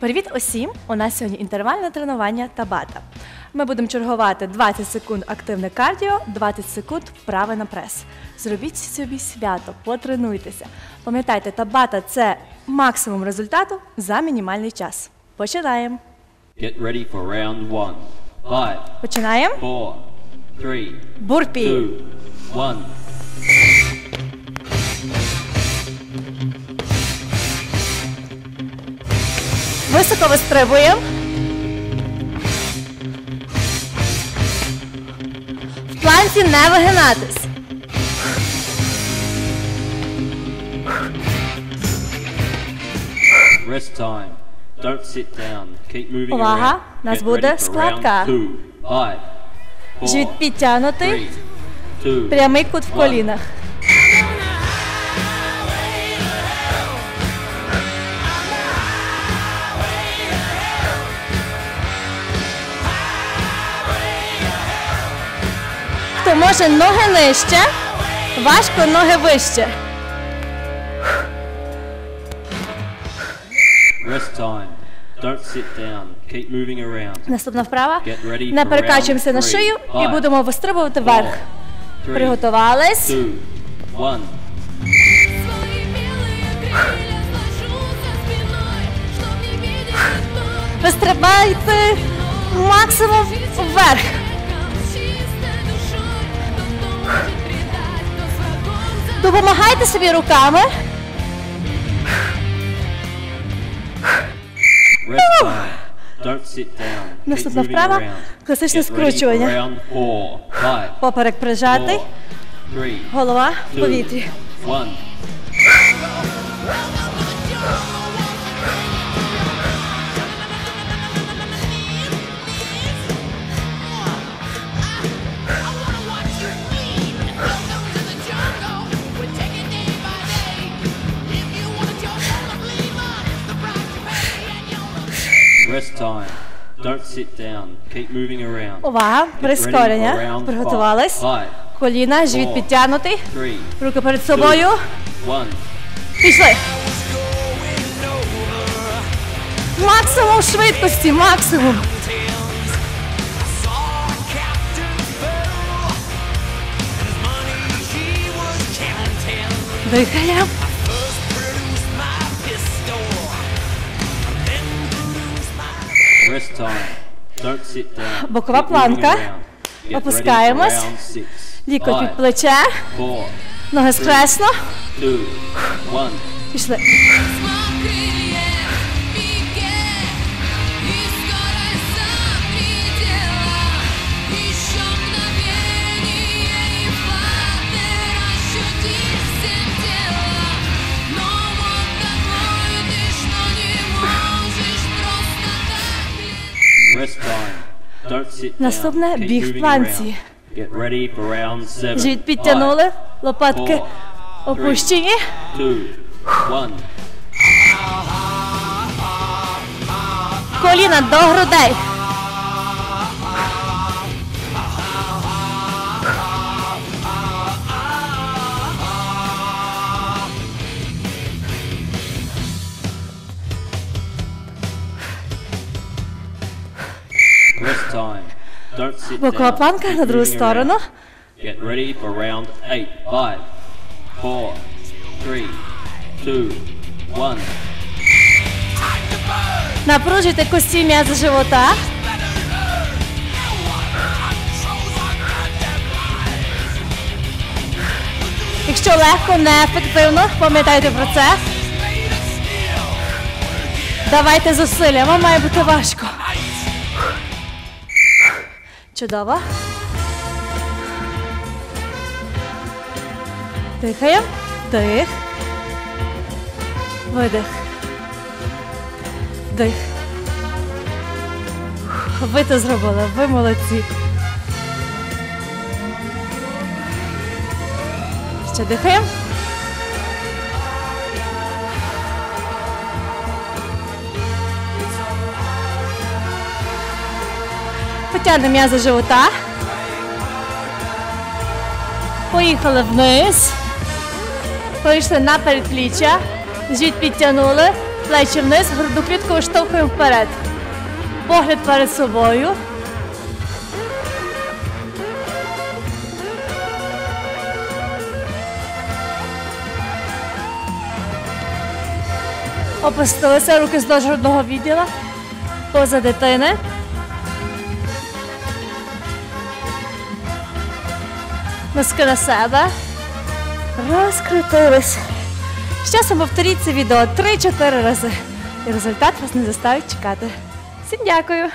Привіт усім! У нас сьогодні інтервальне тренування табата. Ми будемо чергувати 20 секунд активне кардіо, 20 секунд вправи на прес. Зробіть собі свято, потренуйтеся. Пам'ятайте, табата це максимум результату за мінімальний час. Починаємо. Get ready for round one. Five, Починаємо. four, three, Бурпі. two, one. Високо вистрибуємо. В планці не вигинатись. Rest time. Don't sit down. Keep moving Увага, нас буде складка. Живіт підтягнутий. Прямий кут в колінах. Хто може ноги нижче, важко ноги вище. Rest time. Don't sit down. Keep moving around. Наступна вправа. Get ready Не for перекачуємося round на three. шию і Five, будемо вистрибувати вверх. Three, Приготувались. two, one. Вистрибайте максимум вверх. Допомагайте собі руками. Наступна вправа класичне скручування. Поперек прижатий, голова в повітрі. Rest time. Don't sit down. Keep moving around. Увага, прискорення. Приготувались. Коліна, живіт підтягнутий. Руки перед собою. Пішли. Максимум швидкості, максимум. Дихаємо. Бокова планка. Опускаємось. Лікоть під плече. Ноги скресло. Пішли. Наступне біг в планці. Живіт підтягнули. Лопатки опущені. Коліна до грудей. Бокова планка на другу сторону. Get ready for round eight. Five, four, three, two, one. Напружуйте кості м'язи живота. Якщо легко, неефективно, пам'ятайте про це. Давайте зусилля, вам має бути важко. Чудово. Дихаємо. Дих. Видих. Дих. Ви це зробили, ви молодці. Ще дихаємо. Потягнемо м'язи живота. Поїхали вниз. Вийшли на передпліччя. Живіт підтягнули. Плечі вниз, грудну клітку виштовхуємо вперед. Погляд перед собою. Опустилися руки вздовж грудного відділа. Поза дитини. Носки на себе. Розкрутились. З повторіть це відео 3-4 рази. І результат вас не заставить чекати. Всім дякую!